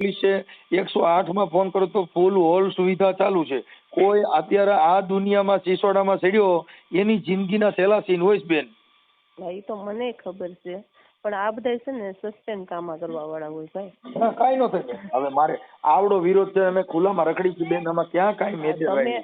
પોલીસે એકસો આઠમાં ફોન કરો તો ફૂલ હોલ સુવિધા ચાલુ છે. કોઈ અત્યારે આ દુનિયામાં સિસોડામાં ચડ્યો એની જિંદગીના સેલા સીન હોય બેન. ભાઈ તો મને ખબર છે. પણ આ બધા છે ને સસ્પેન્ડ કામા કરવા વાળા હોય ભાઈ. ના કાંઈ ન થાય હવે મારે આવડો વિરોધ છે અમે ખુલ્લામાં રખડી છે બેન. આમાં ક્યાં કઈ તમે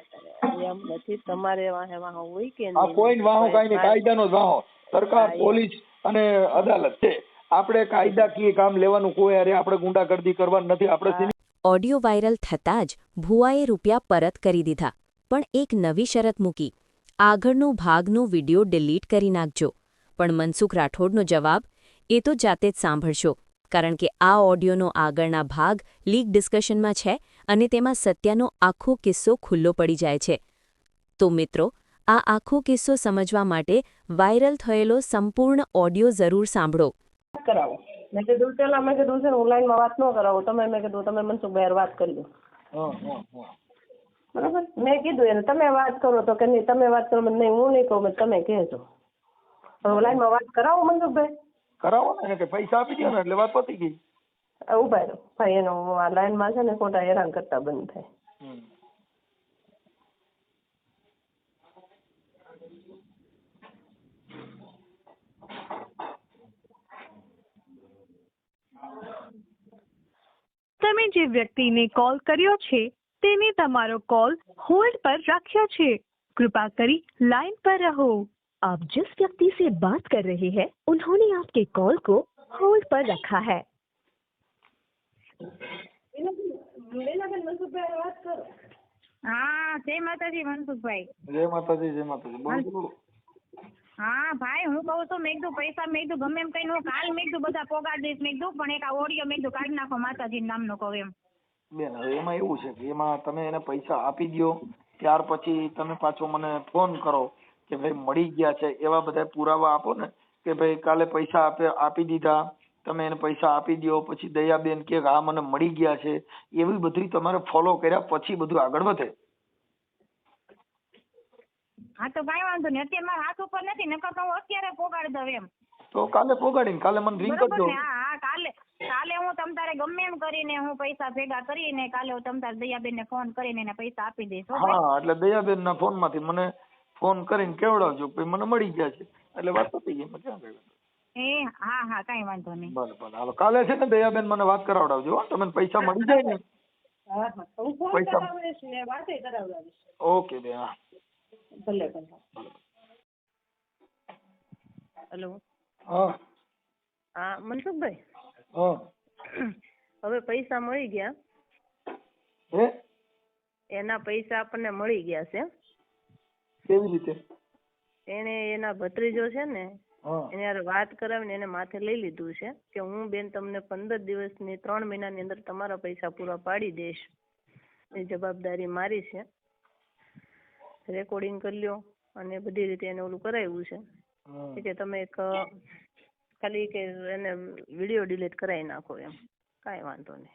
એમ નથી તમારે વાહે વાહ હોય કે આ કોઈ વાહો કાંઈ નહીં કાયદાનો જ વાહો. સરકાર પોલીસ અને અદાલત છે. આપણે કાયદાકીય કામ લેવાનું કોઈ અરે આપણે ગુંડાગર્દી કરવાનું નથી આપણે ઓડિયો વાયરલ થતાં જ ભુવાએ રૂપિયા પરત કરી દીધા. પણ એક નવી શરત મૂકી. આગળનો ભાગનો વિડિયો ડિલીટ કરી નાખજો. પણ મનસુખ રાઠોડનો જવાબ એ તો જાતે જ સાંભળશો. કારણ કે આ ઓડિયોનો આગળના ભાગ લીક ડિસ્કશનમાં છે અને તેમાં સત્યનો આખો કિસ્સો ખુલ્લો પડી જાય છે. તો મિત્રો આ આખો કિસ્સો સમજવા માટે વાયરલ થયેલો સંપૂર્ણ ઓડિયો જરૂર સાંભળો. મેં કીધું પેલા મેં કીધું છે ને હું લાઈનમાં વાત ન કરાવો. તમે મેં કીધું તમે મનસુખભાઈ હારે વાત કરી લો. બરાબર? મેં કીધું એને તમે વાત કરો તો કે નહીં તમે વાત કરો મેં નહીં હું નહીં કહું મેં તમે કહેજો. ઓનલાઈનમાં વાત કરાવો મનસુખભાઈ? કરાવો ને એને કે પૈસા આપી દો ને એટલે વાત પતી ગઈ. ઊભા રહો. ભાઈ એનો લાઈનમાં છે ને ખોટા હેરાન કરતા બંધ થાય. તમે જે વ્યક્તિને કોલ કર્યો છે તેને તમારો કોલ होल्ड पर રાખ્યો છે कृपा કરી लाइन पर रहो आप जिस व्यक्ति से बात कर रहे हैं उन्होंने आपके कॉल को होल्ड पर रखा है હા જય માતાજી મનસુખભાઈ જય માતાજી જય માતાજી બોલો બોલો હા, ભાઈ, હું કહું છું મેં કીધું પૈસા મેં કીધું ગમે એમ કઈ કાલ મેં કીધું બધા પોગાડ દઈશ મેં કીધું પણ એક આ ઓડિયો મેં કીધું કાઢી નાખો, માતાજી નામનો કહું એમ. બેન, હવે એમાં એવું છે કે એમાં તમે એને પૈસા આપી દ્યો, ત્યાર પછી તમે પાછો મને ફોન કરો કે ભાઈ મળી ગયા છે, એવા બધા પુરાવા આપો ને કે ભાઈ કાલે પૈસા આપે, આપી દીધા, તમે એને પૈસા આપી દ્યો, પછી દયાબેન કે હા મને મળી ગયા છે, એવી બધી તમારે ફોલો કર્યા, પછી બધું આગળ વધે. હા તો કાંઈ વાંધો નહીં. અત્યારે મારા હાથ ઉપર નથી નકર તો હું અત્યારે પોગાડી દઉં એમ. તો કાલે પોગાડીને કાલે મને રિંગ બરોબર કરજો ને હા હા કાલે કાલે હું તમ તારે ગમે એમ કરીને હું પૈસા ભેગા કરીને કાલે હું તમ તારે દયાબેન ને ફોન કરીને એને પૈસા આપી દઈશ હો ભાઈ. હા એટલે દયાબેન ના ફોનમાંથી મને ફોન કરીને કેવડાવજો કે મને મળી ગયા છે. એટલે વાત પતી ગઈ એમાં ક્યાં ગઈ એ હા હા કાંઈ વાંધો નહીં. ભલે ભલે હાલો કાલે છે ને દયાબેન મને વાત કરાવડાવજો હો. તમને પૈસા મળી જાય ને. હા હા હું ફોન પૈસા- કરાવીશ ને વાતે કરાવડાવીશ. ઓકે બેન હા. ભલે ભલે. હેલો. હા. હા મનસુખભાઈ? હા. હવે પૈસા મળી ગયા? હે? એના પૈસા આપણને મળી ગયા છે. કેવી રીતે? એને એના ભત્રીજો છે ને એને યાર વાત કરાવીને એને માથે લઈ લીધું છે કે હું બેન તમને પંદર દિવસની ત્રણ મહિનાની અંદર તમારા પૈસા પૂરા પાડી દઈશ. એ જવાબદારી મારી છે. રેકોર્ડિંગ કરી લ્યો અને બધી રીતે એને ઓલું કરાવ્યું છે. કે તમે એક ખાલી કે એને વીડિયો ડિલીટ કરાવી નાખો એમ. કાંઈ વાંધો નહીં.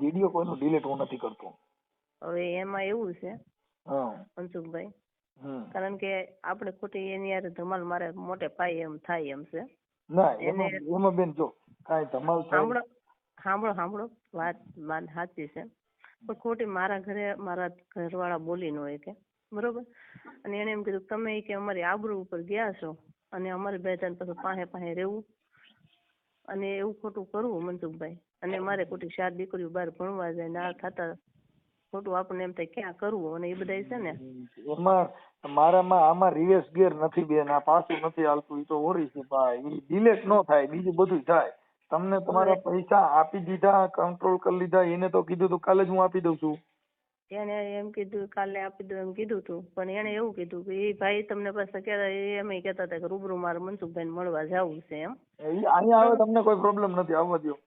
વીડિયો કોઈનો ડિલીટ હું નથી કરતો. હવે એમાં એવું છે મનસુખભાઈ કારણ કે આપણે ખોટી એની યાર ધમાલ મારે મોટે પાયે એમ થાય એમ છે. ના એમાં બેન જો કાંઈ ધમાલ સાંભળો સાંભળો સાંભળો વાત વાત સાચી છે. પણ ખોટી મારા ઘરે મારા ઘરવાળા બોલી ન હોય કે. બરોબર? અને એને એમ કીધું તમે ઈ કે અમારી આબરૂ ઉપર ગયા છો અને અમારે બે ત્રણ પછી પાસે પાસે રહેવું અને એવું ખોટું કરવું મનસુખભાઈ. અને મારે ખોટી ચાર દીકરીઓ બહાર ભણવા જાય ને આ થતા ખોટું આપણને એમ થાય ક્યાં કરવું અને એ બધા છે ને? એમાં મારામાં આમાં રિવેસ ગેર નથી બેન આ પાછું નથી હાલતું એ તો ઓરી છે ભાઈ. એ ડિલેટ ન થાય બીજું બધું થાય. તમને તમારા પૈસા આપી દીધા કંટ્રોલ કરી લીધા એને તો કીધું તો કાલે જ હું આપી દઉં છું. એને એમ કીધું કાલે આપી દઉં એમ કીધું તું. પણ એને એવું કીધું કે એ ભાઈ તમને પાછા કહેતા એમ કહેતા હતા કે રૂબરૂ મારે મનસુખભાઈ મળવા જવું છે એમ. અહીંયા આવે તમને કોઈ પ્રોબ્લેમ નથી આવવા દો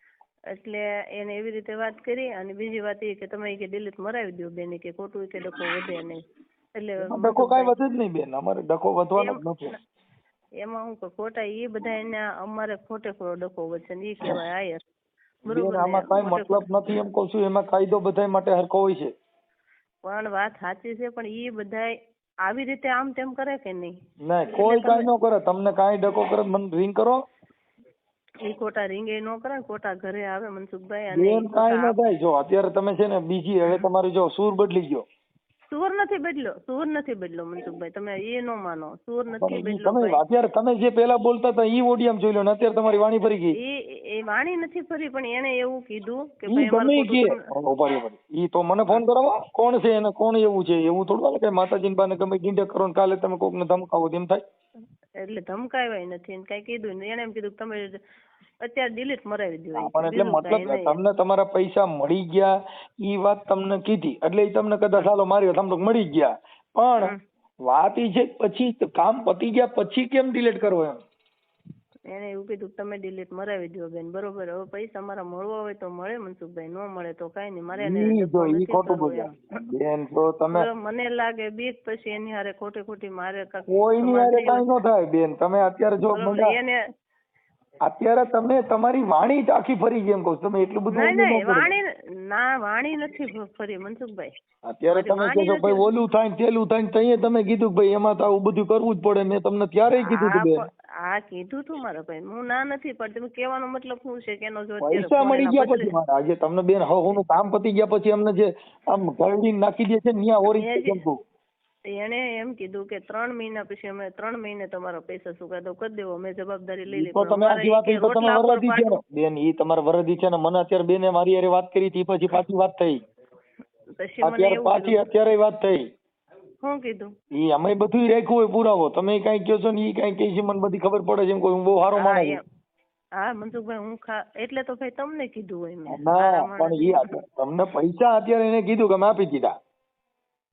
એટલે એને એવી રીતે વાત કરી અને બીજી વાત એ કે તમે કે ડિલીટ મરાવી દો બેન કે ખોટું કે ડખો વધે નહીં. એટલે ડખો કાંઈ વધે જ નહીં બેન અમારે ડખો વધવાનો જ નથી. એમાં હું ખોટા એ બધા એના અમારે ખોટે ખોટો ડખો વધશે ને એ કહેવાય આયર. બરોબર આમાં કાંઈ મતલબ નથી એમ કહું છું એમાં કાયદો બધા માટે હરખો હોય છે. પણ વાત સાચી છે પણ ઈ બધાય આવી રીતે આમ તેમ કરે કે નહીં? ના કોઈ કાઈ ન કરે. તમને કાઈ ડકો કરે મને રિંગ કરો. એ ખોટા રિંગે નો કરે ખોટા ઘરે આવે મનસુખભાઈ અને બેન ઈ ન થાય. જો અત્યારે તમે છે ને બીજી હવે તમારી જો સૂર બદલી ગયો. સુર નથી બદલ્યો સુર નથી બદલ્યો મનસુખભાઈ તમે એ નો માનો સુર નથી બદલ્યો તમે અત્યારે તમે જે પેલા બોલતા હતા ઈ ઓડિયમ જોઈ લો ને અત્યારે તમારી વાણી ફરી ગઈ. એ એ વાણી નથી ફરી પણ એને એવું કીધું કે ભાઈ અમારે ઈ કે. ખોટું તમને- ઊભા રહ્યો, ઊભા રહ્યો. ઈ તો મને ફોન કરાવો કોણ છે એને કોણ એવું છે એવું થોડું કે માતાજી બાને ગમે ગીંડે કરો ને કાલે તમે કોકને ધમકાવો તેમ થાય? એટલે ધમકાવ્યા નથી એને કઈ કીધું એને એમ કીધું કે તમે અત્યારે ડિલીટ મરાવી દો પણ એટલે મતલબ તમને તમારા પૈસા મળી ગયા ઈ વાત તમને કીધી. એટલે ઈ તમને કદાચ હાલો માર્યો તમે મળી ગયા. પણ વાત ઈ છે પછી કામ પતી ગયા પછી કેમ ડિલીટ કરવો એમ? એને એવું કીધું તમે ડિલીટ મરાવી દો બેન બરોબર. હવે પૈસા મારા મળવા હોય તો મળે મનસુખભાઈ ન મળે તો કઈ નહીં. મારે ઈ ખોટું બોલ્યા. બેન તો તમે મને લાગે બીક પછી એની હારે ખોટી ખોટી મારે કોઈ ની હારે કઈ ન થાય બેન. તમે અત્યારે જો બરોબર, એને અત્યારે તમે તમારી વાણી જ આખી ફરી ગઈ એમ કહું તમે એટલું બધું નહીં ન. વાણી ના વાણી નથી ફરી મનસુખભાઈ. અત્યારે તમે કહો છો ભાઈ ઓલું થાય ને તેલું થાય ને તઈએ તમે કીધું ભાઈ એમાં તો આવું બધું કરવું જ પડે. મેં તમને ત્યારે કીધું હતું બેન કીધું તું મારા ભાઈ હું ના નથી પડતી તમે કહેવાનો મતલબ શું છે કે એનો જો પૈસા મળી ગયા પછી મારા. આજે તમને બેન હવે હું કામ પતી ગયા પછી અમને જે આમ ઘરડી નાખી દે છે ને ત્યાં ઓરી જે- એને એમ કીધું કે ત્રણ મહિના પછી અમે ત્રણ મહિને તમારા પૈસા ચુકાદો કરી દેવો અમે જવાબદારી લઈ લીધી. તો તમે આખી વાત તો તમે વરદી છે ને બેન ઈ તમારે વરદી છે ને મને અત્યારે બેને મારી હારે વાત કરી હતી પછી પાછી વાત થઈ. પછી મને અત્યારે પાછી અત્યારે વાત થઈ. શું કીધું? ઈ અમે બધું રાખ્યું હોય પુરાવો. તમે કઈ કહો છો ને ઈ કઈ કહે છે મને બધી ખબર પડે છે એમ કોઈ હું બહુ સારો માણસ. હા મનસુખભાઈ હું ખા એટલે તો ભાઈ તમને કીધું હોય મેં. ના પણ ઈ તમને પૈસા અત્યારે એને કીધું કે મેં આપી દીધા.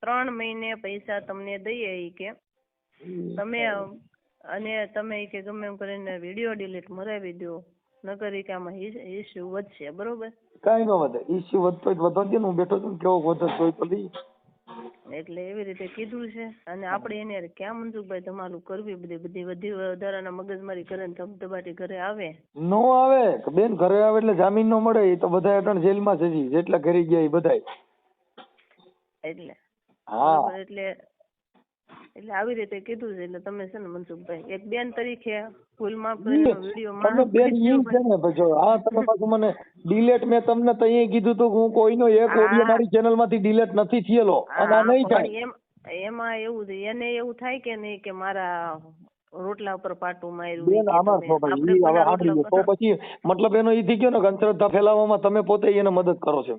ત્રણ મહિને પૈસા તમને દઈએ ઈ કે. તમે અને તમે ઈ કે ગમે એમ કરીને વીડિયો ડિલીટ મરાવી દો નકર ઈ કે આમાં ઇસ્યુ વધશે બરોબર? કઈ ન વધે. ઇસ્યુ વધતો તો દે હું બેઠો છું કેવો વધતો તો. એટલે એવી રીતે કીધું છે. અને આપણે એને ક્યાં મનસુખભાઈ તમારું કરવી બધી બધી વધી વધારાના મગજમારી કરે ને ધબધબાટી ઘરે આવે? નો આવે. બેન ઘરે આવે એટલે જામીન નો મળે એ તો બધા અટણ જેલમાં છે. જેટલા ઘરે ગયા એ બધા એટલે હા. એટલે એટલે આવી રીતે કીધું છે એટલે તમે છે ને મનસુખભાઈ એક બેન તરીકે ભૂલ માફ કરીને વીડિયો તમે બેન ઈ છે ને પછી હા તમે પાછું મને ડિલેટ મેં તમને તઈએ કીધું તું હું કોઈનો એક ઓડિયો મારી ચેનલમાંથી ડિલેટ નથી થયેલો. અને આ નહીં થાય. એમાં એવું છે એને એવું થાય કે નહીં કે મારા રોટલા ઉપર પાટું માર્યું બેન આમાં છો ભાઈ? હવે. તો પછી મતલબ એનો ઈ થઈ ગયો ને અંધશ્રદ્ધા ફેલાવવામાં તમે પોતે એને મદદ કરો છો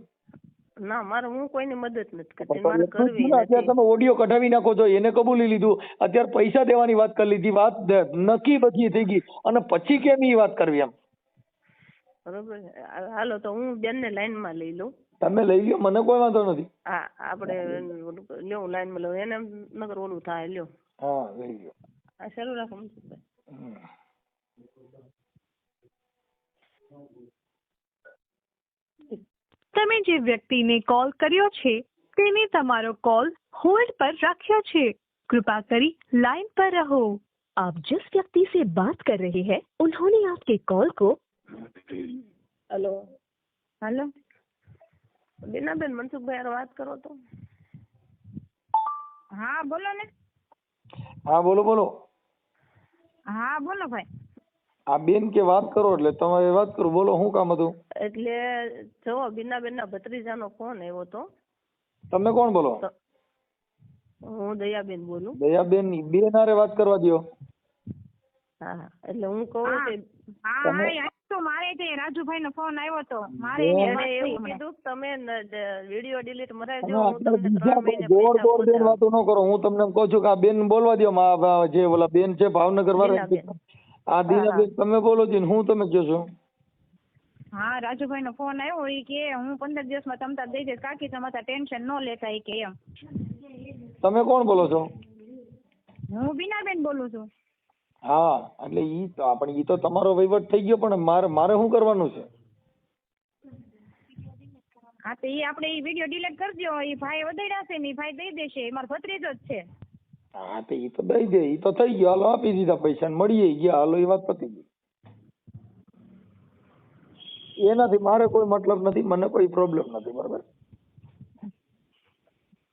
ના મારે હું કોઈની મદદ નથી કરતી મારે કરવી અત્યારે તમે ઓડિયો કઢાવી નાખો છો એને કબૂલી લીધું. અત્યારે પૈસા દેવાની વાત કરી લીધી વાત નક્કી બધી થઈ ગઈ. અને પછી કેમ એ વાત કરવી એમ? બરોબર હાલો તો હું બેન ને લાઈનમાં લઈ લઉં. તમે લઈ લ્યો મને કોઈ વાંધો નથી. હા આપણે લ્યો લાઈનમાં લઉં. એને નગર ઓલું થાય લ્યો. હા લઈ લ્યો. આ શરૂ રાખો મનસુખભાઈ. તમે જે વ્યક્તિને કોલ કર્યો છે તેને તમારો કોલ હોલ્ડ પર રાખ્યો છે कृपा करी लाइन पर रहो आप जिस व्यक्ति से बात कर रहे हैं उन्होंने आपके कॉल को હલો હાલો બેનાબેન મનસુખભાઈ હારે વાત કરો તો હા બોલો ને હા બોલો બોલો હા બોલો ભાઈ આ બેન કે વાત કરો એટલે તમારે વાત કરો. બોલો શું કામ હતું? એટલે જો બીનાબેન ના ભત્રીજાનો ફોન આવ્યો તો. તમે કોણ બોલો? હું દયાબેન બોલું. દયાબેનની બેન હારે વાત કરવા દ્યો. હા એટલે હું કહું. કે હા તમે- તો મારે જે રાજુભાઈ નો ફોન આવ્યો તો. મારે એને એવું કીધું કે તમે વીડિયો ડિલીટ મરાવી તમે દો હું તમને બીજા ત્રણ મહિને દોડ દોડ બેન વાતો ન કરો. હું તમને કહું છું કે આ બેન બોલવા દો જે ઓલા બેન છે ભાવનગર વાળા. આ દીનાબેન તમે બોલો છો ને હું તમે કહો છો? હા રાજુભાઈ નો ફોન આવ્યો એ કે હું પંદર દિવસમાં તમતા દઈ દઈશ કાકી તમારા ટેન્શન ન લેતા એ કે એમ. તમે કોણ બોલો છો? હું બીનાબેન બોલું છું. હા એટલે ઈ તો આપણે ઈ તો તમારો વહીવટ થઈ ગયો પણ મારે મારે શું કરવાનું છે? હા તો ઈ આપણે ઈ વીડિયો ડિલીટ કરજો ઈ ભાઈ વદડ્યા છે ને એ ભાઈ દઈ દેશે એ મારો ભત્રીજો જ છે. હા તો ઈ તો દઈ દે એ તો થઈ ગયો. હાલો આપી દીધા પૈસા મળીએ ગયા. હાલો એ વાત પતી ગઈ. એનાથી મારે કોઈ મતલબ નથી મને કોઈ પ્રોબ્લેમ નથી બરાબર?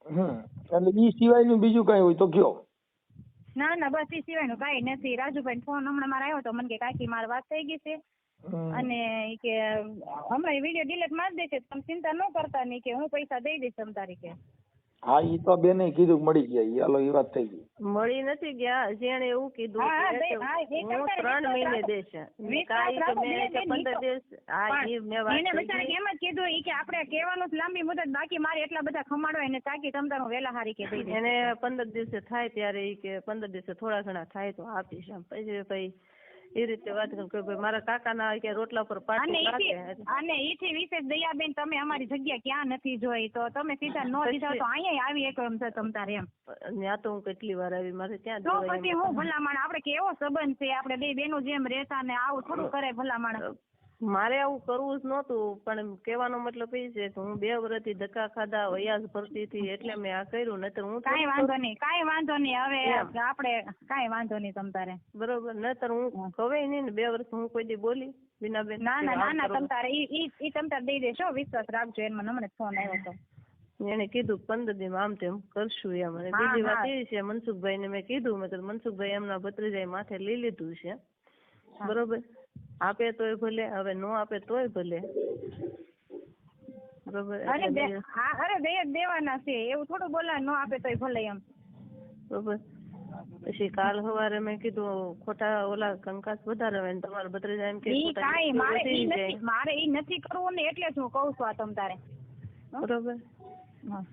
હમ એટલે ઈ સિવાયનું બીજું કઈ હોય તો કયો? ના ના બસ એ સિવાયનું કઈ નથી. રાજુભાઈ ફોન હમણાં મારે આવ્યો તો મને કે કાકી મારી વાત થઈ ગઈ છે. અને કે હમણાં વીડિયો ડિલીટ મારી દેશે તમે ચિંતા ન કરતા નહીં કે હું પૈસા દઈ દઈશ તમ તારી કે હા ઈ તો બેને કીધું કે મળી ગયા ઈ હાલો ઈ વાત થઈ ગઈ. મળી નથી ગયા હજી એણે એવું કીધું હા, કે દે- હા, હું ત્રણ મહિને કાંઈ કે રાખો, મેં કે પંદર તો- દિવસ હા ઈ મેં વાત એને કરી એમ જ કીધું ઈ કે આપણે કહેવાનું જ લાંબી મુદત બાકી મારે એટલા બધા ખમાડવા એને તાકી તમ તારું વેલા હારી કે દઈ દઈશ. એને પંદર દિવસે થાય ત્યારે ઈ કે પંદર દિવસે થોડા ઘણા થાય તો આપીશ એમ. પછી ભાઈ એ રીતે વાત કરી કે મારા કાકાના કે રોટલા પર પાટું અને ઈથી વિશેષ દયાબેન તમે અમારી જગ્યા ક્યાં નથી જોઈ તો તમે સીધા નો દીધા તો અહીંયા આવી એક એમ છે તમ તારે એમ. ત્યાં તો હું કેટલી વાર આવી મારે ત્યાં તો પછી હું ભલામણ આપણે કેવો સંબંધ છે? આપણે બે બેનો જેમ રહેતા ને આવું થોડું કરે ભલામણ. મારે આવું કરવું જ નહોતું પણ કહેવાનો મતલબ એ છે કે હું બે વર્ષથી ધક્કા ખાધા વયાસ ભરતી હતી એટલે મેં આ કર્યું નહીતર હું કાંઈ વાંધો નહીં કાંઈ વાંધો નહીં હવે. આપણે કાંઈ વાંધો નહીં તમ તારે. બરોબર નહીતર હું કવે નહીં ને બે વર્ષ હું કોઈ દી બોલી બીનાબેન ના ના ના ના તમતારે તમ ઈ ઈ ઈ તમ તારે દઈ દેશો વિશ્વાસ રાખજો એમાં હમણાં ફોન આવ્યો હતો એને કીધું પંદર દિન આમ તેમ કરશું એમ. અને બીજી વાત એ છે મનસુખભાઈ ને મેં કીધું મેં મનસુખભાઈ એમના ભત્રીજાએ માથે લઈ લીધું છે. બરોબર? આપે તોય ભલે હવે નો આપે તોય ભલે. બરોબર? હા અરે દઈ દેવાના છે એવું થોડું બોલા નો આપે તોય ભલે એમ. બરોબર. પછી કાલ સવારે મેં કીધું ખોટા ઓલા કંકાસ વધારે હોય તમારે ભત્રીજા એમ કે ઈ મારે ઈ નથી મારે ઈ નથી કરવું ને એટલે જ હું કહું છું આ તમ તારે. બરોબર. હા.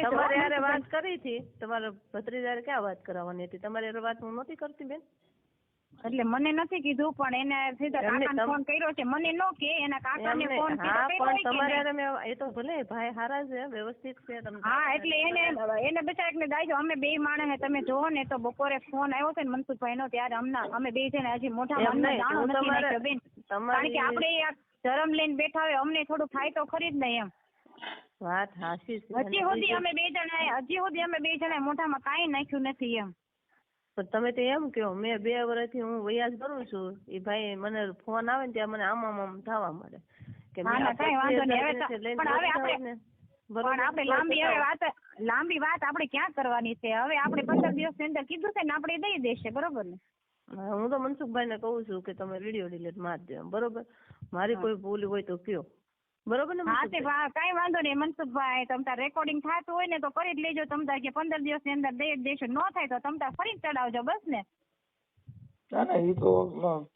તમારે વાત કરી હતી. તમારે ભત્રીજા ક્યાં વાત કરાવવાની હતી? તમારે વાત હું નહોતી કરતી બેન? એટલે મને નથી કીધું પણ એને સીધા કાકાને ફોન કર્યો છે. મને નો કે એના કાકાને ફોન કર્યો પણ તમારે નહીં? એ તો ભલે ભાઈ હારા છે વ્યવસ્થિત છે તમને હા એટલે એને એને બિચારાને દાઈજો અમે બે માણસ તમે જોવો ને તો બપોરે ફોન આવ્યો છે ને મનસુખભાઈ નો ત્યારે અમના અમે બે ને હજી એમ મનનો હું નથી તમારે- નાખ્યો બેન. કારણ કે આપણે ધરમ લઈને બેઠા હોય અમને થોડું થાય તો ખરી જ ને એમ. વાત હાસી છે હજી સુધી અમે બે જણા હજી સુધી અમે બે જણા મોઢામાં કાંઈ નાખ્યું નથી એમ. પણ તમે તો એમ કહો મેં બે વર્ષથી હું વયાજ કરું છું એ ભાઈ મને ફોન આવે ને ત્યાં મને આમ આમ આમ થવા મળે કે પણ આપણે-? લાંબી હવે વાત લાંબી વાત આપણે ક્યાં કરવાની છે? હવે આપણે પંદર દિવસની અંદર કીધું છે ને આપણે દઈ દેશે બરોબર ને? હું તો મનસુખભાઈ ને કહું છું કે તમે વીડિયો ડિલીટ મારી દો બરોબર? મારી કોઈ ભૂલ હોય તો કયો. બરોબર ને હા તે કઈ વાંધો નહીં મનસુખભાઈ તમતા રેકોર્ડિંગ થતું હોય ને તો કરી જ લેજો. તમતા કે પંદર દિવસની અંદર દઈ જ દેશો ન થાય તો તમતા ફરી ચડાવજો બસ ને. ના ના એ તો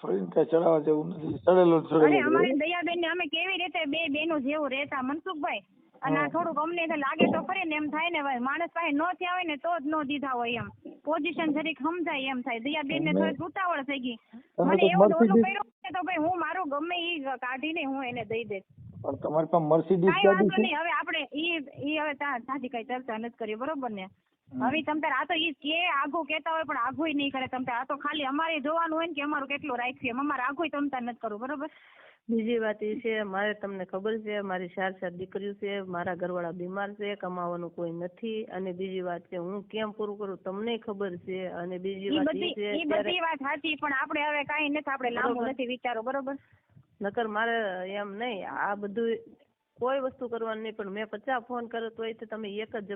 ફ્રીને કઈ ચડાવવા જેવું નથી. ચડેલો જ અરે ચડેલું અમારી દયાબેન ને અમે કેવી રીતે બે બેનો જેવું રહેતા મનસુખભાઈ? અને. થોડુંક અમને લાગે તો ખરી ને એમ થાય ને માણસ પાસે ન થયા હોય ને તો જ નો દીધા હોય એમ. પોઝિશન જરીક સમજાય એમ થાય. દયાબેન ને થોડી થોડીક ઉતાવળ થઈ ગઈ. મને એવું ઓલું કર્યું તો ભાઈ હું મારું ગમે એ કાઢીને હું એને દઈ દઈશ. પણ તમારી પાસે મર્સિડીઝ ગાડી છે? નહીં હવે આપણે ઈ ઈ હવે તાજી કઈ ચર્ચા નથી કરી બરોબર ને? હવે તમ તાર આ તો ઈ કે આઘું કેતા હોય પણ આઘું નહીં કરે તમ તાર. આ તો ખાલી અમારે જોવાનું હોય ને કે અમારું કેટલું રાખ્યું છે અમારે આઘું તમ તાર નથી કરવું બરોબર? બીજી વાત એ છે મારે તમને ખબર છે મારી ચાર ચાર દીકરીઓ છે મારા ઘરવાળા બીમાર છે કમાવાનું કોઈ નથી. અને બીજી વાત છે હું કેમ પૂરું કરું તમને ખબર છે અને બીજી વાત એ છે એ બધી વાત સાચી પણ આપણે હવે કાઈ નથી આપણે લાંબુ નથી વિચારો બરોબર? નકર મારે એમ નહીં આ બધું કોઈ વસ્તુ કરવાની નહીં પણ મેં પચાસ ફોન કર્યો તોય તે તમે એક જ.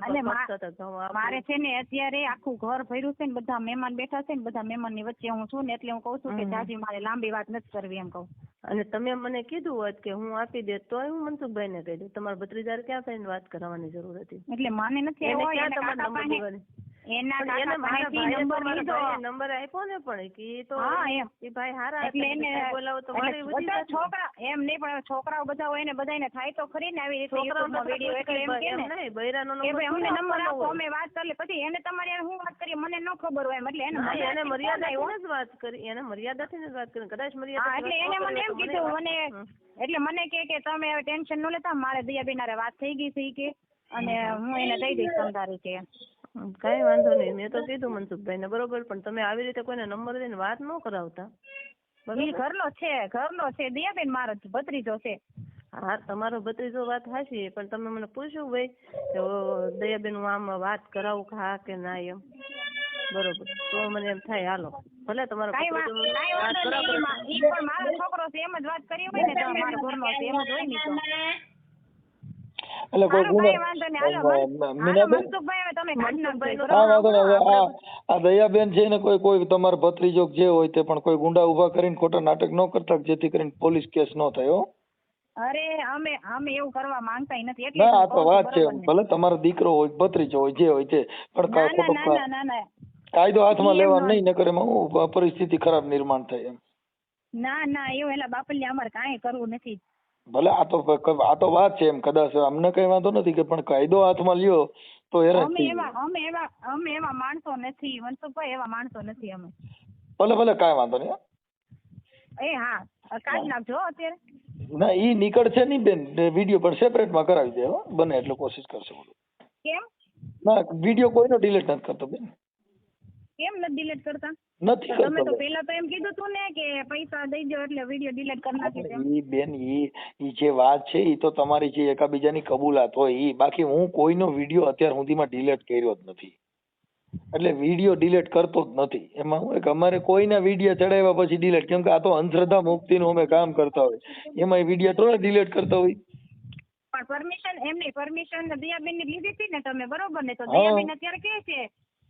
મારે છે ને અત્યારે આખું ઘર ફર્યું છે ને બધા મહેમાન બેઠા છે ને બધા મહેમાનની વચ્ચે હું છું ને એટલે હું કહું છું કે. જાજી મારે લાંબી વાત નથી કરવી એમ કહું અને તમે મને કીધું હોત કે હું આપી દે તોય હું મનસુખભાઈ ને કહી દઉં તમારા ભત્રીજાર ક્યાં થઈને વાત કરવાની જરૂર હતી એટલે માને નથી એને આવ્યો ક્યાં એના કાકા નંબર પાસે દેવાની એના પણ એને કાકા મારા પાસેથી નંબર લીધો નંબર આપ્યો ને પણ કે તો હા એમ. ઈ ભાઈ હારા એટલે એને એને બોલાવો તો મારે બધા છોકરા એમ નહીં પણ છોકરાઓ બધા હોય ને બધાને થાય તો ખરી ને આવી રીતે છોકરાઓને YouTube માં તો વીડિયો એટલે એમ કે ને. બૈરાનો નંબર ભાઈ અમને નંબર આપો અમે વાત કરી પછી એને તમારી હું વાત કરી મને ન ખબર હોય એમ. એટલે એને મર્યાદા એને મર્યાદાથી જ વાત કરી એને મર્યાદાથી જ વાત કરી. કદાચ મર્યાદા એટલે એને મને એમ કીધું મને એટલે મને કે કે તમે ટેન્શન ન લેતા મારે દયા બિનારે વાત થઈ ગઈ છે કે. અને હું એને દઈ દઈશ તમારી કે. કઈ વાંધો નહીં. મેં તો કીધું મનસુખભાઈ ને બરોબર પણ તમે આવી રીતે કોઈને નંબર દઈને વાત ન કરાવતા. ઘરનો છે ઘરનો છે. દિયાબેન મારો ભત્રીજો છે. હા તમારો ભત્રીજો વાત હાચી પણ તમે મને પૂછ્યું ભાઈ કે દયાબેન હું આમ વાત કરાવું કે હા કે ના એમ. બરોબર. તો મને એમ થાય હાલો ભલે તમારો વાત વાંધો ઈ પણ મારો છોકરો છે એમ જ વાત કરી હોય ને તો મારો ઘરનો છે એમ જ હોય ને તો. એટલે કોઈ ગુનો કાંઈ વાંધો નહીં. હાલો, મન- મનસુખભાઈ, તમે આ દયાબેન છે ને કોઈ કોઈ તમારો ભત્રીજો જે હોય તે પણ કોઈ ગુંડા ઊભા કરીને ખોટા નાટક ન કરતા જેથી કરીને પોલીસ કેસ ન થાય હો. અરે અમે અમે એવું કરવા માંગતા નથી. એટલે ના આ તો વાત છે. ભલે તમારો દીકરો હોય ભત્રીજો હોય જે હોય તે પણ ખોટો કાયદો હાથમાં લેવા નહીં નકર એમાં પરિસ્થિતિ ખરાબ નિર્માણ થાય એમ. ના ના એવું એલા બાપલિયા અમારે કાંઈ કરવું નથી. ભલે આ તો આ તો વાત છે એમ કદાચ અમને કઈ વાંધો નથી કે પણ કાયદો હાથમાં લ્યો. તો હેરાન અમે એવા. અમે એવા અમે એવા માણસો નથી. મનસુખભાઈ એવા માણસો નથી અમે. ભલે ભલે કાંઈ વાંધો નહીં. એ હા. કાઢી નાખજો હો અત્યારે. ના ઈ નીકળશે નહીં બેન. વીડિયો પણ સેપરેટમાં કરાવી દે હો. બને એટલે કોશિશ કરશે બધું. કેમ? ના વીડિયો કોઈનો ડિલીટ નથી કરતો બેન. કેમ નથી ડિલીટ કરતા? નથી તમે તો પહેલા તો એમ કીધું તું ને કે પૈસા દઈ દો એટલે વીડિયો ડિલીટ કરી નાખી ઈ બેન ઈ ઈ જે વાત છે ઈ તો તમારી જે એકાબીજાની કબૂલાત હોય ઈ. બાકી હું કોઈનો વીડિયો અત્યાર સુધીમાં ડિલીટ કર્યો જ નથી. એટલે વીડિયો ડિલીટ કરતો જ નથી. એમાં હું કે અમારે કોઈના વીડિયો ચડાવ્યા પછી ડિલીટ કેમ કે આ તો અંધશ્રદ્ધા મુક્તિનું અમે કામ કરતા હોય. એમાં વીડિયો થોડા ડિલીટ કરતા હોય. પણ પરમિશન એમની પરમિશન દયાબેનની લીધી હતી ને તમે બરોબર ને? તો. દયાબેન અત્યારે કે છે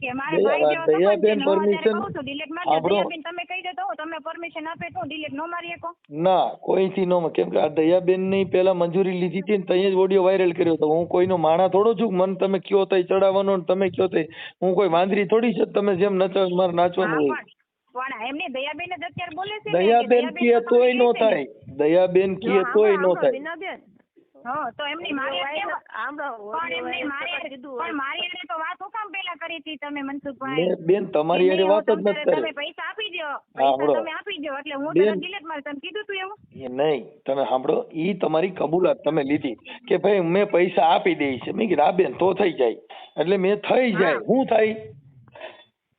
કે મારે ભાઈ જેવો સંબંધ છે ને હું અત્યારે કહું છું delete મારી દયાબેન તમે કહી દો તો હું તમે પરમિશન આપે તો delete ન મારી શકો. ના કોઈથી નો કેમ કે આ દયાબેનની પેલા મંજૂરી લીધી હતી ને તઈ જ ઓડિયો વાયરલ કર્યો હતો. હું કોઈનો માણા થોડો છું? મન તમે કયો તઈ ચડાવવાનો ને તમે કયો તઈ હું કોઈ વાંદરી થોડી છે? તમે જેમ નચાવ મારે નાચવાનું હોય. પણ એમને દયાબેન જ અત્યારે બોલે છે દયાબેન કીએ તોય નો થાય. દયાબેન કીએ તોય નો થાય. હા તો એમની મારી પણ એમની મારી કરતા પણ મારી હારે તો વાત હું કામ પેલા કરી હતી તમે મનસુખભાઈ. બેન તમારી એને વાત જ નથી તમને- કરી. તમે પૈસા આપી દો પૈસા તમે આપી દો એટલે હું બેન. તરત મારે. તમે કીધું તું એવું? એ નહીં તમે સાંભળો ઈ તમારી કબૂલાત તમે લીધી કે ભાઈ મેં પૈસા આપી દઈશ મેં કીધું આ બેન તો થઈ જાય. એટલે મેં થઈ જાય. હું. થઈ? થાય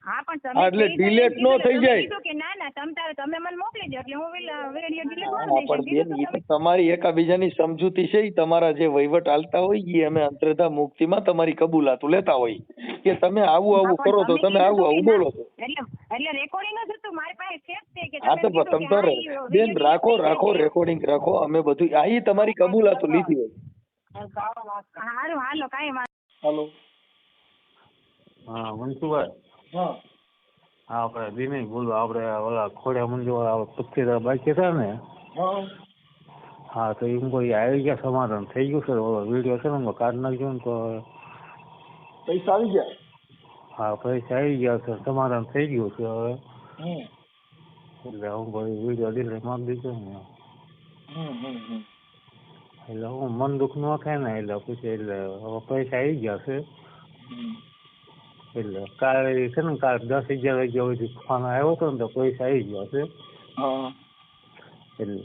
હા પણ તમે એટલે એટલે નો થઈ જાય. કે ના ના તમે તારે તમે મને મોકલી દો એટલે હું વીડિયો હા, મારી દઈશ. પણ તમારી એકાબીજાની સમજૂતી છે તમારા જે વહીવટ હાલતા હોય એ અમે અંતરધા મુક્તિમાં તમારી કબૂલાતું લેતા હોય કે તમે આવું આવું કરો તો તમે આવું આવું બોલો છો એટલે એટલે રેકોર્ડિંગ જ હતું મારી પાસે છે તે કે હા તો તમે તો બેન રાખો રાખો રેકોર્ડિંગ રાખો અમે બધું આ તમારી કબૂલાતો લીધી હોય જાય. હાલો કાંઈ વાંધો હાલો હા મનસુભાઈ હા. આપણે દિનેશ બોલો આપણે ઓલા ખોડિયા મંદિર વાળા પચીસ બાકી હતા ને? હા. તો એમ કોઈ આવી ગયા સમાધાન? થઈ ગયું સર ઓલો વીડિયો છે ને કાઢી નાખજો ને તો પૈસા આવી ગયા? હા પૈસા આવી ગયા સર સમાધાન થઈ ગયું છે હવે. એટલે હું કોઈ વીડિયો ડિલીટ મારી દીધો ને. એટલે હું મન દુઃખ ન થાય ને એટલે પછી એટલે હવે પૈસા આવી ગયા છે. એટલે કાલે છે ને કાલે દસ અગિયાર વાગ્યા સુધી ફોન આવ્યો હતો ને તો પૈસા આવી ગયા છે એટલે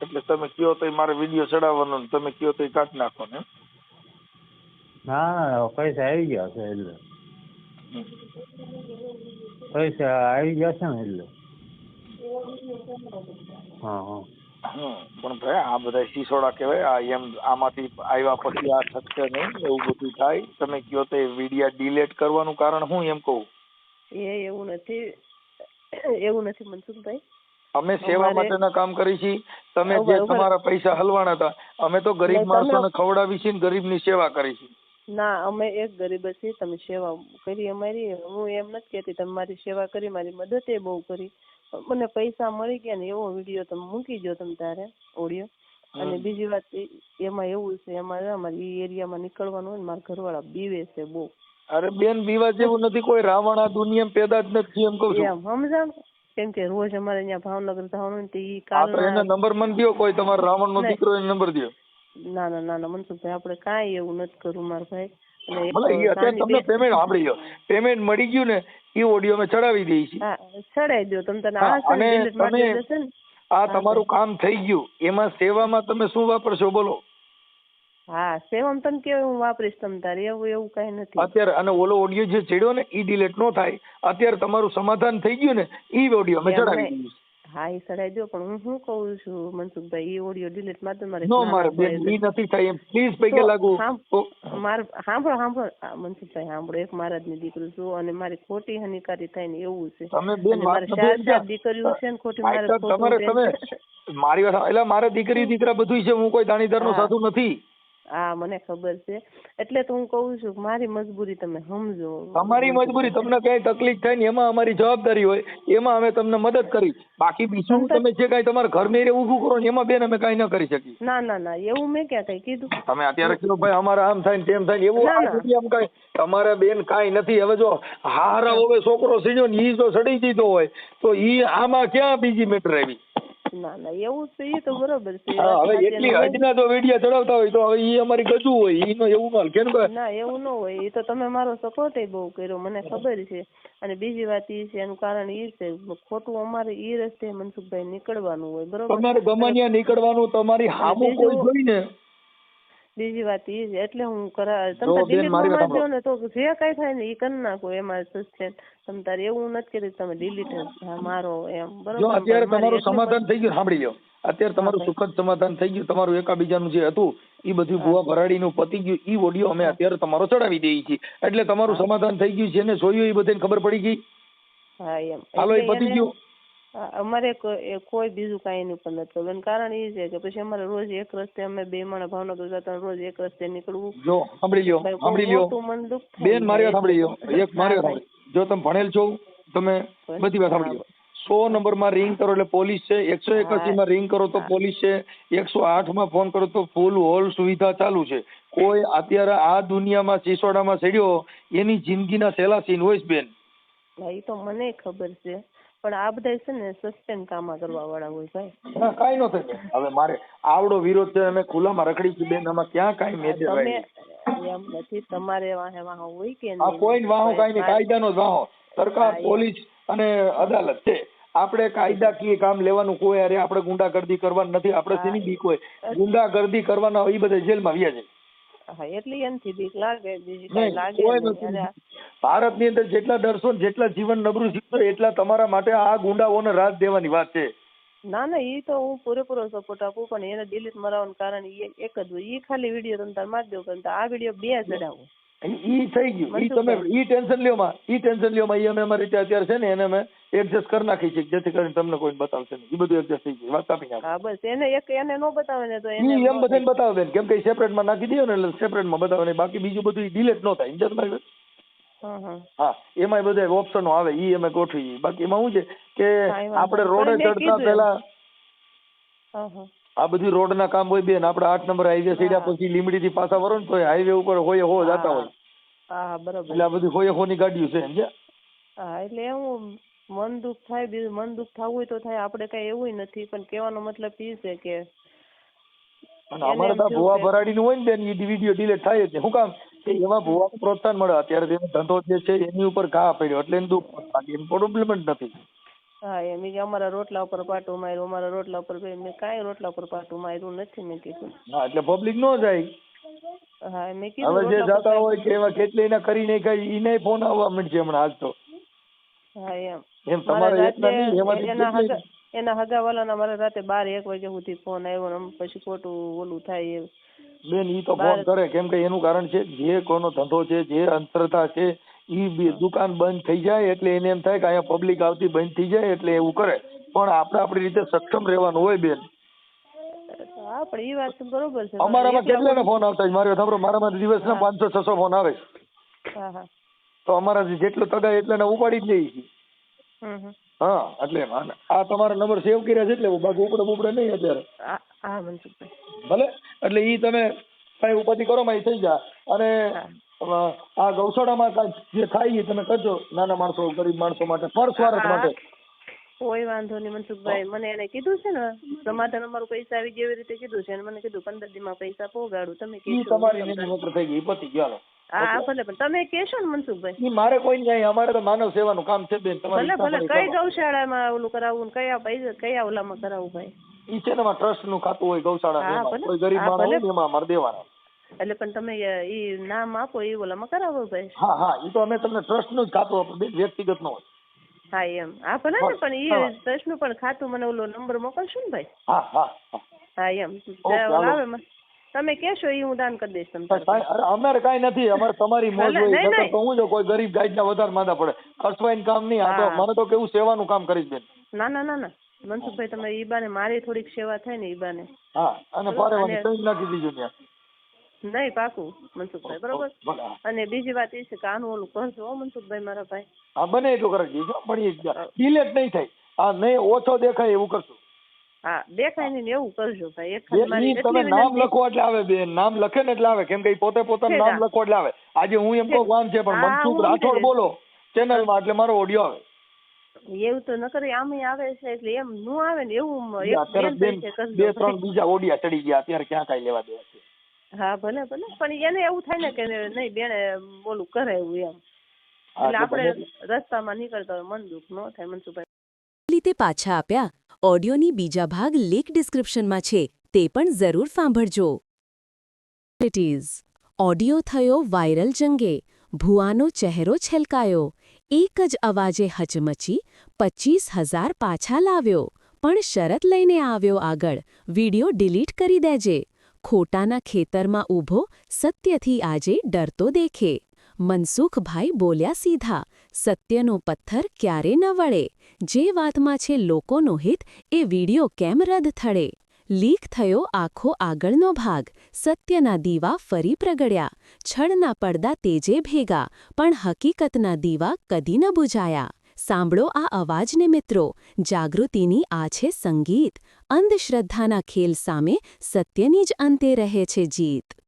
એટલે તમે કયો તો મારે વીડિયો ચડાવવાનો ને તમે કયો તો કાઢી નાખો ને ના ના પૈસા આવી ગયા છે એટલે. પૈસા આવી ગયા છે ને એટલે. હા હા. હમ. પણ ભાઈ આ બધા સિસોડા કહેવાય આ એમ આમાંથી આવ્યા પછી આ થશે નહીં એવું બધું થાય. તમે કયો તો વિડિયા ડિલેટ કરવાનું કારણ હું એમ કહું? એ એવું નથી. એવું નથી મનસુખભાઈ. અમે સેવા માટેના કામ કરી છીએ. તમે જે તમારા પૈસા હલવાના હતા અમે તો ગરીબ માણસોને ખવડાવી છીએ ને ગરીબની સેવા કરી છે ના અમે એક ગરીબ છીએ. તમે સેવા કરી અમારી. હું એમ નથી કહેતી તમે મારી સેવા કરી મારી મદદ એ બહુ કરી. મને પૈસા મળી ગયા ને એવો વીડિયો તમે મૂકી દો તમે તારે ઓડિયો. અને બીજી વાત એમાં એવું છે એમાં અમારે એ એરિયામાં નીકળવાનું હોય ને મારા ઘરવાળા બીવે છે બહુ. અરે બેન બીવા જેવું નથી કોઈ રાવણ આ દુનિયામાં પેદા જ નથી એમ કહું છું. એમ સમજાણ? કેમ કે રોજ અમારે અહીંયા ભાવનગર જવાનું હોય તો ઈ કાલ એનો નંબર મને દ્યો કોઈ તમારો રાવણ નો દીકરો એને નંબર દ્યો. ના ના ના ના મનસુખભાઈ આપણે કાંઈ એવું નથી કરવું મારા ભાઈ. ભલે ઈ અત્યારે તમને પેમેન્ટ સાંભળી ગયો પેમેન્ટ મળી ગયું ને એ ઓડિયો અમે ચડાવી દઈએ છીએ. ચડાવી દો. તમે તને આ અને તમે- આ તમારું કામ થઈ ગયું. એમાં સેવામાં તમે શું વાપરશો બોલો? હા સેવમ તને કે હું વાપરીશ તમ તારે? એવું એવું કઈ નથી. અત્યારે અને ઓલો ઓડિયો જે ચડ્યો ને ઈ ડિલીટ નો થાય. અત્યારે તમારું સમાધાન થઈ ગયું ને ઈ ઓડિયો અમે ચડાવી. દઈએ હા એ સડાઈ દો પણ હું શું કહું છું મનસુખભાઈ એ ઓડિયો ડિલીટ માર દો મારે નો મારે ઈ નથી થાય એમ. પ્લીઝ પૈકે લાગુ. માર સાંભળો સાંભળો મનસુખભાઈ સાંભળો એક મહારાજની દીકરી છું અને મારી ખોટી હાનિકારી થાય ને એવું છે. તમે બેન મારે ચાર ચાર દીકરીઓ છે ને ખોટી મારે તમારે તમે મારી વાત એટલે મારે દીકરી દીકરા બધું છે હું કોઈ દાણીદાર નો. સાધુ નથી. હા મને ખબર છે. એટલે તો હું કહું છું મારી મજબૂરી તમે સમજો. અમારી મજબૂરી તમને કઈ તકલીફ થાય ને એમાં અમારી જવાબદારી હોય એમાં અમે તમને મદદ કરી. બાકી બીજું તમે જે કઈ તમારા ઘર મેરે ઊભું કરો ને એમાં બેન અમે કઈ ન કરી શકીએ. ના ના ના એવું મેં ક્યાં કઈ કીધું? તમે અત્યારે કીધું ભાઈ અમારે આમ થાય ને તેમ થાય ને એવું ના, આ કાંઈ તમારે બેન કાંઈ નથી. હવે જો હારા હવે છોકરો સીજો ને ઈ જો સડી દીધો હોય તો ઈ આમાં ક્યાં બીજી મેટર આવી? ના ના એવું છે એ તો બરોબર છે હવે એટલી હદના તો વીડિયો ચડાવતા હોય તો હવે ઈ અમારી ગજુ હોય ઈનો એવું ના કેમ કે ના એવું ન હોય એ તો તમે મારો સપોર્ટ બહુ કર્યો મને ખબર છે. અને બીજી વાત એ છે એનું કારણ એ છે ખોટું અમારે એ રસ્તે મનસુખભાઈ નીકળવાનું હોય બરોબર? તમારે ગમાન્યા નીકળવાનું તમારી હામું કોઈ જોઈને બીજી વાત એ છે એટલે હું કરા તમે ડિલીટ વાત ને તો જે કઈ થાય ને એ કરી નાખો એમાં સસ્પેન્ડ તમે તારે એવું નથી કરી તમે ડિલીટ મારો એમ બરોબર? જો અત્યારે તમારું સમાધાન થઈ ગયું સાંભળી લો અત્યારે તમારું સુખદ સમાધાન થઈ ગયું તમારું એકાબીજાનું જે હતું ઈ બધું ભૂવા ભરાડીનું પતી ગયું ઈ ઓડિયો અમે અત્યારે તમારો ચડાવી દઈએ છીએ. એટલે તમારું સમાધાન થઈ ગયું છે ને જોયું એ બધાને ખબર પડી ગઈ? હા એમ. હાલો એ પતી ગયું. અમારે કોઈ બીજું કાંઈ એની ઉપર નથી કરવું. કારણ એ છે કે પછી અમારે રોજ એક રસ્તે અમે બે માણસ ભાવનગર જતા રોજ એક રસ્તે નીકળવું. જો સાંભળી લ્યો સાંભળી લ્યો. બેન મારી વાત સાંભળી લ્યો. એક મારી વાત સાંભળી જો તમે ભણેલ છો તમે બધી વાત સાંભળી લો સો નંબરમાં રિંગ કરો એટલે પોલીસ છે એકસો એકાસી માં રિંગ કરો તો પોલીસ છે એકસો આઠમાં ફોન કરો તો ફૂલ હોલ સુવિધા ચાલુ છે. કોઈ અત્યારે આ દુનિયામાં સિસોડામાં ચડ્યો એની જિંદગીના સેલા સીન હોય બેન. ભાઈ તો મને ખબર છે. પણ આ બધા છે ને સસ્પેન્ડ કામા કરવા વાળા હોય ભાઈ ના કાંઈ ન થાય. હવે મારે આવડો વિરોધ છે અમે ખુલ્લામાં રખડી છે બેન આમાં ક્યાં કાંઈ મેજર તમે એમ નથી તમારે વાહે વાહ હોય કે આ? કોઈ વાહો કાંઈ નહીં કાયદાનો જ વાહો. સરકાર પોલીસ અને અદાલત છે. આપણે કાયદાકીય કામ લેવાનું કોઈ અરે આપણે ગુંડાગર્દી કરવાની નથી આપણે શેની બીક હોય ગુંડાગર્દી કરવાના એ બધા જેલમાં વ્યા જાય. હા એટલે એનથી બીક લાગે બીજી કઈ લાગે નહીં. નથી. અરે આ- ભારતની અંદર જેટલા ડરશો ને જેટલા જીવન નબળું જીવશો એટલા તમારા માટે આ ગુંડાઓને રાજ દેવાની વાત છે ના ના એ તો હું પૂરેપૂરો સપોર્ટ આપું પણ એને ડિલીટ મરાવવાનું કારણ એક જ હોય એ ખાલી વીડિયો તમે તાર મારી દો પણ આ વીડિયો બે ચડાવો ઈ થઈ ગયું. ઈ તમે ઈ ટેન્શન લ્યો માં. ઈ ટેન્શન લ્યો માં. ઈ અમે અમારી રીતે અત્યારે છે ને એને અમે એડજસ્ટ કરી નાખી છે જેથી કરીને તમને કોઈ બતાવશે નહીં. ઈ બધું એડજસ્ટ થઈ ગયું. વાત કાપી નાખો. હા બસ. એને એક એને નો બતાવે ને તો એને ઈ એમ બધાને બતાવે બેન. કેમ કે સેપરેટમાં નાખી દે ને એટલે સેપરેટમાં બતાવે ને બાકી બીજું બધું ડિલેટ ન થાય. સમજ્યા તમારી હા. એમાં બધા ઓપ્શનો આવે. ઈ અમે ગોઠવી બાકી એમાં શું છે કે આપણે રોડે ચડતા પહેલા હા હા આ બધું રોડ ના કામ હોય બેન. આપણે આઠ નંબર હાઈવે સીડ્યા પછી લીમડી થી પાછા વરો ને તો હાઈવે ઉપર હોય હો જતા હોય. હા એટલે આ બધી હોય હો ની ગાડીઓ છે હા એટલે હું મન દુઃખ થાય બીજું મન દુઃખ થવું હોય તો થાય. આપણે કઈ એવું નથી પણ કહેવાનો મતલબ એ છે કે અમારે તો ભુવા ભરાડી નું હોય ને બેન એ વીડિયો ડિલેટ થાય જ નહીં. શું કામ? કે એવા ભુવા પ્રોત્સાહન મળે. અત્યારે તેનો ધંધો જે છે એની ઉપર ઘા પડ્યો. એટલે એને દુઃખ. બાકી પ્રોબ્લેમ જ નથી. હા એમ ઈ કે અમારા રોટલા ઉપર પાટું માર્યું અમારા રોટલા ઉપર મેં કાંઈ રોટલા ઉપર પાટું માર્યું નથી મેં કીધું. હા એટલે પબ્લિક નો જાય. હા મેં કીધું હવે જે જાતા હોય કે એવા કેટલી ના કરી નહીં કઈ એને ફોન આવવા માંડશે હમણાં આજ તો. હા એમ. એમ તમારે એકલા નહીં એમાંથી એના એના હગાવાલાના મારા રાતે બાર એક વાગ્યા સુધી ફોન આવ્યો ને પછી ખોટું ઓલું થાય એ બેન ઈ તો ફોન કરે કેમ કે એનું કારણ છે જે કોનો ધંધો છે જે અંતરતા છે ઈ દુકાન બંધ થઈ જાય એટલે એને એમ થાય કે અહીંયા પબ્લિક આવતી બંધ થઈ જાય એટલે એવું કરે. પણ આપણે આપણી રીતે સક્ષમ રહેવાનું હોય બેન. અમારામાં કેટલાના ફોન આવતા મારે સાંભળો મારામાં દિવસના પાંચસો છસો ફોન આવે. તો અમારા જેટલો તગાય એટલાને ઉપાડી જ લઈએ છીએ હા એટલે આ તમારા નંબર સેવ કર્યા છે એટલે બાકી ઉપડે ઉપડે નહીં અત્યારે. હા હા મનસુખભાઈ. ભલે? એટલે ઈ તમે કઈ ઉપાધિ કરો માં થઈ જા. અને આ ગૌશાળામાં કાંઈ જે થાય તમે કરજો. નાના માણસો ગરીબ માણસો માટે પર સ્વાર્થ માટે. કોઈ વાંધો નહીં મનસુખભાઈ મને એને કીધું છે ને સમાધાન અમારું પૈસા આવી જેવી રીતે કીધું છે મને કીધું પંદર દીમાં પૈસા પોગાડું તમે કીધું તમારી નોકર થઈ ગઈ પતી ગયો હા ભલે પણ તમે કહેશો ને મનસુખભાઈ. મારે કોઈ નહીં અમારે તો માનવ સેવાનું કામ છે બેન તમારી ભલે ભલે કઈ ગૌશાળામાં ઓલું કરાવવું ને કયા પૈસા કયા ઓલામાં કરાવવું ભાઈ? ઈ છે ને ટ્રસ્ટનું ખાતું હોય ગૌશાળા ગરીબ માણસ હોય એમાં અમારે દેવાના. એટલે પણ તમે એ નામ આપો એ ઓલામાં કરાવો ભાઈ. હા હા એ તો અમે તમને ટ્રસ્ટનું જ ખાતું આપણે વ્યક્તિગત નો હોય. હા એમ. હા ભલે ને પણ એ ટ્રસ્ટનું પણ ખાતું મને ઓલો નંબર મોકલશો ને ભાઈ? હા હા હા. એમ. આવે તમે કેશો એ હું દાન કરી દઈશ તમ તારે. કાંઈ- અરે અમારે કઈ નથી. અમારે તમારી મોજ હોય. તો હું જો કોઈ ગરીબ ગાઈડના વધારે માંદા પડે. ખર્ચવાઈને કામ નહીં આ તો. મને તો કેવું સેવાનું કામ કરીશ બેન ના ના ના ના. મનસુખભાઈ તમે ઈ બાને મારી થોડીક સેવા થાય ને ઈ બાને. હા અને ફરે અને- નાખી દીજો ત્યાં. નહીં પાકું મનસુખભાઈ બરોબર? અને બીજી વાત એ છે કે આનું ઓલું કરજો મનસુખભાઈ મારા ભાઈ. હા બને એટલું કરી પણ એ ડિલેટ નહીં થાય. આ નહીં ઓછો દેખાય એવું કરશું. હા દેખાય નહીં એવું કરજો ભાઈ. એક તમે નામ લખો એટલે આવે બેન નામ લખે ને એટલે આવે. કેમ કે પોતે પોતાનું નામ. લખો એટલે આવે. આજે હું એમ કહું વાન છે પણ મનસુખ રાઠોડ બોલો ચેનલમાં એટલે મારો ઓડિયો આવે. એવું તો નકર આમે આવે છે એટલે એમ નું આવે ને એવું બે ત્રણ બીજા ઓડિયા ચડી ગયા અત્યારે ક્યાં કાંઈ લેવા દેવા છે? હા ભલે ભલે. પણ એને એવું થાય ને કે નહીં બેને બોલું કરે એવું એમ. હા, એટલે તો આપણે ભલે. રસ્તામાં નીકળતા હોય મન દુઃખ ન થાય મનસુખભાઈ. રીતે પાછા આપ્યા. ઓડિયોની બીજા ભાગ લિંક ડિસ્ક્રિપ્શનમાં છે. તે પણ જરૂર સાંભળજો. ઇટ ઇઝ ઓડિયો થયો વાયરલ જંગે. ભુવાનો ચહેરો છલકાયો. એક જ અવાજે હચમચી પચીસ હજાર પાછા લાવ્યો. પણ શરત લઈને આવ્યો આગળ. વિડિયો ડિલીટ કરી દેજે. ખોટાના ખેતરમાં ઊભો, સત્યથી આજે ડરતો દેખે. મનસુખભાઈ બોલ્યા સીધા, સત્યનો પથ્થર ક્યારે ન વળે? જે વાતમાં છે લોકોનો હિત, એ વિડિયો કેમ રદ થડે? લીક થયો આખો આગળનો ભાગ. સત્યના દીવા ફરી પ્રગડ્યા છળના પડદા તેજે ભેગા, પણ હકીકતના દીવા કદી ન બુજાયા. સાંભળો આ અવાજને મિત્રો. જાગૃતિની આ છે સંગીત. અંધશ્રદ્ધાના ખેલ સામે સત્યની જ અંતે રહે છે જીત.